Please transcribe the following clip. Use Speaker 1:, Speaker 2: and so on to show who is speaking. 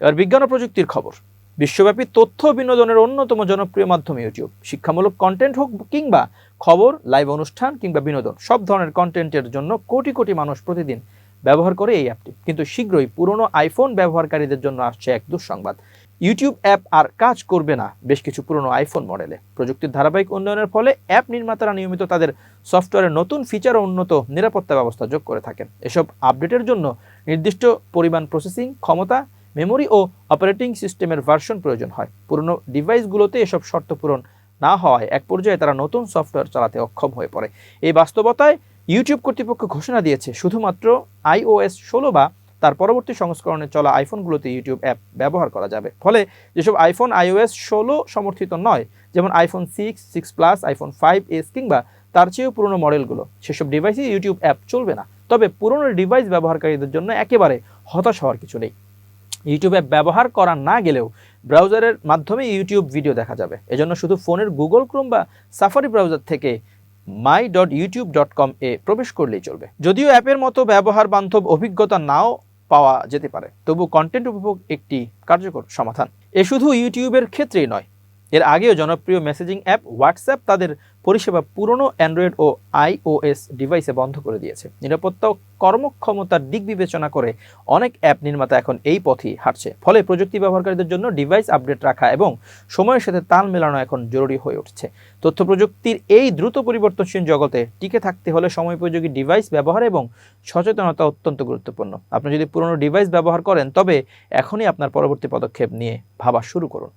Speaker 1: এবার বিজ্ঞান ও প্রযুক্তির খবর। বিশ্বব্যাপী তথ্য বিনোদনের অন্যতম জনপ্রিয় মাধ্যম ইউটিউব। শিক্ষামূলক কন্টেন্ট হোক কিংবা খবর লাইভ অনুষ্ঠান কিংবা বিনোদন, সব ধরনের কন্টেন্টের জন্য কোটি কোটি মানুষ প্রতিদিন ব্যবহার করে এই অ্যাপটি। কিন্তু শীঘ্রই পুরনো আইফোন ব্যবহারকারীদের জন্য আসছে এক দুঃসংবাদ। ইউটিউব অ্যাপ আর কাজ করবে না বেশ কিছু পুরনো আইফোন মডেলে প্রযুক্তির ধারাবাহিক উন্নয়নের ফলে অ্যাপ নির্মাতারা নিয়মিত তাদের সফটওয়্যারে নতুন ফিচার ও উন্নত নিরাপত্তা ব্যবস্থা যোগ করে থাকেন। এসব আপডেটের জন্য নির্দিষ্ট পরিমাণ প্রসেসিং ক্ষমতা মেমোরি ও অপারেটিং সিস্টেমের ভার্সন প্রয়োজন হয়। পুরনো ডিভাইসগুলোতে এসব শর্ত পূরণ না হওয়ায় এক পর্যায়ে তারা নতুন সফটওয়্যার চালাতে অক্ষম হয়ে পড়ে। এই বাস্তবতায় ইউটিউব কর্তৃপক্ষ ঘোষণা দিয়েছে, শুধুমাত্র আইওএস ষোলো বা তার পরবর্তী সংস্করণে চলা আইফোনগুলোতে ইউটিউব অ্যাপ ব্যবহার করা যাবে। ফলে যেসব আইফোন আইওএস ষোলো সমর্থিত নয়, যেমন iPhone six six plus iPhone five S কিংবা তার চেয়েও পুরনো মডেলগুলো, সেসব ডিভাইসে ইউটিউব অ্যাপ চলবে না। তবে পুরনো ডিভাইস ব্যবহারকারীদের জন্য একেবারে হতাশ হওয়ার কিছু নেই। ইউটিউব অ্যাপ ব্যবহার করা না গেলেও ব্রাউজারের মাধ্যমে ইউটিউব ভিডিও দেখা যাবে। এজন্য শুধু ফোনের গুগল ক্রোম বা সাফারি ব্রাউজার থেকে my dot YouTube dot com এ প্রবেশ করলেই চলবে। যদিও অ্যাপের মতো ব্যবহার বান্ধব অভিজ্ঞতা নাও পাওয়া যেতে পারে, তবু কন্টেন্ট উপভোগ একটি কার্যকর সমাধান। এ শুধু ইউটিউবের ক্ষেত্রেই নয় এর আগেও জনপ্রিয় মেসেজিং অ্যাপ হোয়াটসঅ্যাপ তাদের পরিষেবা পুরনো অ্যান্ড্রয়েড ও আইওএস ডিভাইসে বন্ধ করে দিয়েছে। নিরাপত্তা কর্মক্ষমতার দিক বিবেচনা করে অনেক অ্যাপ নির্মাতা এখন এই পথেই হাঁটছে। ফলে প্রযুক্তি ব্যবহারকারীদের জন্য ডিভাইস আপডেট রাখা এবং সময়ের সাথে তাল মেলানো এখন জরুরি হয়ে উঠছে। তথ্য প্রযুক্তির এই দ্রুত পরিবর্তনশীল জগতে টিকে থাকতে হলে সময়োপযোগী ডিভাইস ব্যবহার এবং সচেতনতা অত্যন্ত গুরুত্বপূর্ণ। আপনি যদি পুরনো ডিভাইস ব্যবহার করেন, তবে এখনই আপনার পরবর্তী পদক্ষেপ নিয়ে ভাবা শুরু করুন।